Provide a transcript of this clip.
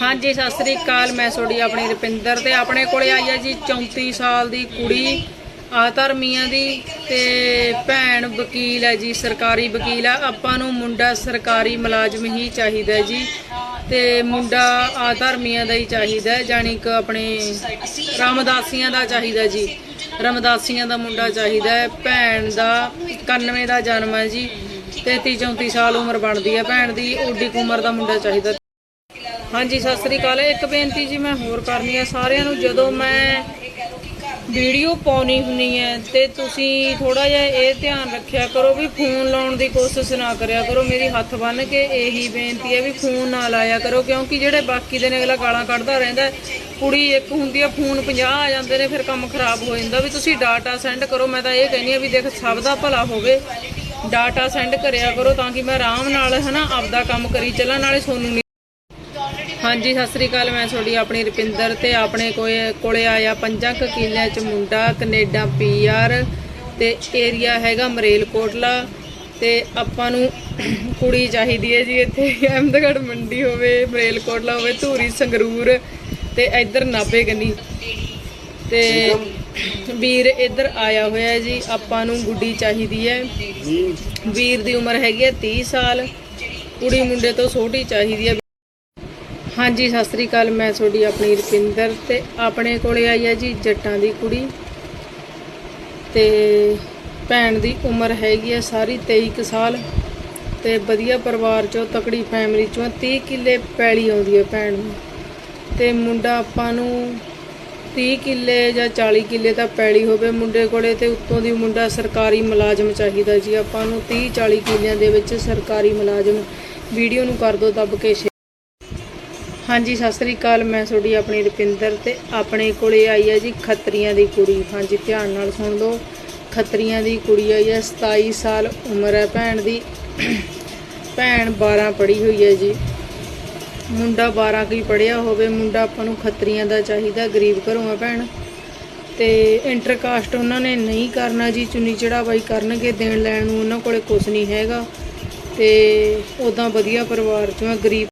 ਹਾਂਜੀ, ਸਤਿ ਸ੍ਰੀ ਅਕਾਲ, ਮੈਂ ਤੁਹਾਡੀ ਆਪਣੀ ਰੁਪਿੰਦਰ ਤੇ ਆਪਣੇ ਕੋਲੇ ਆਈ ਹੈ ਜੀ 34 ਸਾਲ ਦੀ ਕੁੜੀ, ਆਤਰ ਮੀਆਂ ਦੀ ਤੇ ਭੈਣ ਵਕੀਲ ਹੈ ਜੀ, ਸਰਕਾਰੀ ਵਕੀਲ ਆ। ਆਪਾਂ ਨੂੰ ਮੁੰਡਾ ਸਰਕਾਰੀ ਮੁਲਾਜ਼ਮ ਹੀ ਚਾਹੀਦਾ ਜੀ ਤੇ ਮੁੰਡਾ ਆਤਰ ਮੀਆਂ ਦਾ ਹੀ ਚਾਹੀਦਾ ਹੈ ਜਾਨੀ ਕਿ ਆਪਣੇ ਰਾਮਦਾਸੀਆਂ ਦਾ ਚਾਹੀਦਾ ਜੀ। ਰਮਦਾਸੀਆਂ ਦਾ ਮੁੰਡਾ ਚਾਹੀਦਾ ਹੈ, ਭੈਣ ਦਾ 91 ਦਾ ਜਨਮ ਹੈ ਜੀ 33 34 ਸਾਲ ਉਮਰ ਬਣਦੀ ਹੈ। ਭੈਣ ਦੀ ਓਡੀ ਉਮਰ ਦਾ ਮੁੰਡਾ ਚਾਹੀਦਾ। ਹਾਂਜੀ, ਸਤਿ ਸ੍ਰੀ ਅਕਾਲ। ਇੱਕ ਬੇਨਤੀ ਜੀ ਮੈਂ ਹੋਰ ਕਰਨੀ ਹੈ। ਸਾਰਿਆਂ ਨੂੰ ਜਦੋਂ ਮੈਂ ਵੀਡੀਓ ਪਾਉਣੀ ਹੁੰਨੀ ਹੈ ਤੇ ਤੁਸੀਂ ਥੋੜਾ ਜਿਹਾ ਇਹ ਧਿਆਨ ਰੱਖਿਆ ਕਰੋ ਵੀ ਫੋਨ ਲਾਉਣ ਦੀ ਕੋਸ਼ਿਸ਼ ਨਾ ਕਰਿਆ ਕਰੋ। ਮੇਰੀ ਹੱਥ ਬੰਨ ਕੇ ਇਹੀ ਬੇਨਤੀ ਹੈ ਵੀ ਫੋਨ ਨਾ ਲਾਇਆ ਕਰੋ, ਕਿਉਂਕਿ ਜਿਹੜੇ ਬਾਕੀ ਦੇ ਨੇ ਅਗਲਾ ਗਾਲਾਂ ਕੱਢਦਾ ਰਹਿੰਦਾ ਕੁੜੀ ਇੱਕ ਹੁੰਦੀ ਆ, ਫੋਨ 50 ਆ ਜਾਂਦੇ ਨੇ, ਫਿਰ ਕੰਮ ਖਰਾਬ ਹੋ ਜਾਂਦਾ। ਵੀ ਤੁਸੀਂ ਡਾਟਾ ਸੈਂਡ ਕਰੋ, ਮੈਂ ਤਾਂ ਇਹ ਕਹਿੰਦੀ ਆ ਵੀ ਦੇਖ, ਸਭ ਦਾ ਭਲਾ ਹੋਵੇ। ਡਾਟਾ ਸੈਂਡ ਕਰਿਆ ਕਰੋ ਤਾਂ ਕਿ ਮੈਂ ਆਰਾਮ ਨਾਲ ਹਨਾ ਆਪਦਾ ਕੰਮ ਕਰੀ ਚੱਲਾਂ, ਨਾਲੇ ਸੋਨੂੰ ਨਹੀਂ ਹਾਂਜੀ, ਸਤਿ ਸ੍ਰੀ ਅਕਾਲ, ਮੈਂ ਤੁਹਾਡੀ ਆਪਣੀ ਰੁਪਿੰਦਰ ਤੇ ਆਪਣੇ ਕੋਲੇ ਕੋਲੇ ਆਇਆ ਪੰਜਾਂ ਕੁ ਕਿੱਲਿਆਂ ਚ ਮੁੰਡਾ, ਕੈਨੇਡਾ ਪੀਆਰ ਤੇ ਏਰੀਆ ਹੈਗਾ ਮਰੇਲਕੋਟਲਾ ਤੇ ਆਪਾਂ ਨੂੰ ਕੁੜੀ ਚਾਹੀਦੀ ਹੈ ਜੀ ਇੱਥੇ, ਅਹਿਮਦਗੜ੍ਹ ਮੰਡੀ ਹੋਵੇ, ਮਰੇਲਕੋਟਲਾ ਹੋਵੇ, ਧੂਰੀ, ਸੰਗਰੂਰ ਤੇ ਇੱਧਰ ਨਾਭੇ ਗੰਨੀ ਤੇ ਵੀਰ ਇੱਧਰ ਆਇਆ ਹੋਇਆ ਜੀ, ਆਪਾਂ ਨੂੰ ਗੁੱਡੀ ਚਾਹੀਦੀ ਹੈ। ਵੀਰ ਦੀ ਉਮਰ ਹੈਗੀ ਹੈ 30 ਸਾਲ, ਕੁੜੀ ਮੁੰਡੇ ਤੋਂ ਛੋਟੀ ਚਾਹੀਦੀ ਹੈ। ਹਾਂਜੀ, ਸਤਿ ਸ੍ਰੀ ਅਕਾਲ। ਮੈਂ ਤੁਹਾਡੀ ਆਪਣੀ ਰੁਪਿੰਦਰ ਤੇ ਆਪਣੇ ਕੋਲੇ ਆਈ ਹੈ ਜੀ ਜੱਟਾਂ ਦੀ ਕੁੜੀ। ਤੇ ਭੈਣ ਦੀ ਉਮਰ ਹੈਗੀ ਹੈ ਸਾਰੀ 23 ਕੁ ਸਾਲ। ਤੇ ਵਧੀਆ ਪਰਿਵਾਰ ਚੋਂ ਤਕੜੀ ਫੈਮਿਲੀ ਚੋਂ 30 ਕਿੱਲੇ ਪੈਲੀ ਆਉਂਦੀ ਹੈ ਭੈਣ ਨੂੰ। ਤੇ ਮੁੰਡਾ ਆਪਾਂ ਨੂੰ 30 ਕਿੱਲੇ ਜਾਂ 40 ਕਿੱਲੇ ਤਾਂ ਪੈਲੀ ਹੋਵੇ ਮੁੰਡੇ ਕੋਲੇ ਤੇ ਉੱਤੋਂ ਦੀ ਮੁੰਡਾ ਸਰਕਾਰੀ ਮੁਲਾਜ਼ਮ ਚਾਹੀਦਾ ਜੀ। ਆਪਾਂ ਨੂੰ 30 40 ਕਿੱਲਿਆਂ ਦੇ ਵਿੱਚ ਸਰਕਾਰੀ ਮੁਲਾਜ਼ਮ ਵੀਡੀਓ ਨੂੰ ਕਰ ਦਿਓ ਦੱਬ ਕੇ। ਹਾਂਜੀ, ਸਤਿ ਸ੍ਰੀ ਅਕਾਲ। ਮੈਂ ਤੁਹਾਡੀ ਆਪਣੀ ਰੁਪਿੰਦਰ ਤੇ ਆਪਣੇ ਕੋਲੇ ਆਈ ਹੈ ਜੀ ਖੱਤਰੀਆਂ ਦੀ ਕੁੜੀ। ਹਾਂਜੀ, ਧਿਆਨ ਨਾਲ ਸੁਣ ਲਓ। ਖੱਤਰੀਆਂ ਦੀ ਕੁੜੀ ਆਈ ਹੈ 27 ਸਾਲ ਉਮਰ ਹੈ ਭੈਣ ਦੀ। ਭੈਣ 12 ਪੜ੍ਹੀ ਹੋਈ ਹੈ ਜੀ। ਮੁੰਡਾ 12 ਕੀ ਪੜਿਆ ਹੋਵੇ, ਮੁੰਡਾ ਆਪਾਂ ਨੂੰ ਖੱਤਰੀਆਂ ਦਾ ਚਾਹੀਦਾ, ਗਰੀਬ ਘਰੋਂ ਆ ਭੈਣ। ਤੇ ਇੰਟਰਕਾਸਟ ਉਹਨਾਂ ਨੇ ਨਹੀਂ ਕਰਨਾ ਜੀ, ਚੁੰਨੀ ਚੜਾਵਾਈ ਕਰਨਗੇ, ਦੇਣ ਲੈਣ ਨੂੰ ਉਹਨਾਂ ਕੋਲੇ ਕੁਝ ਨਹੀਂ ਹੈਗਾ। ਤੇ ਉਦਾਂ ਵਧੀਆ ਪਰਿਵਾਰ ਚੋਂ ਗਰੀਬ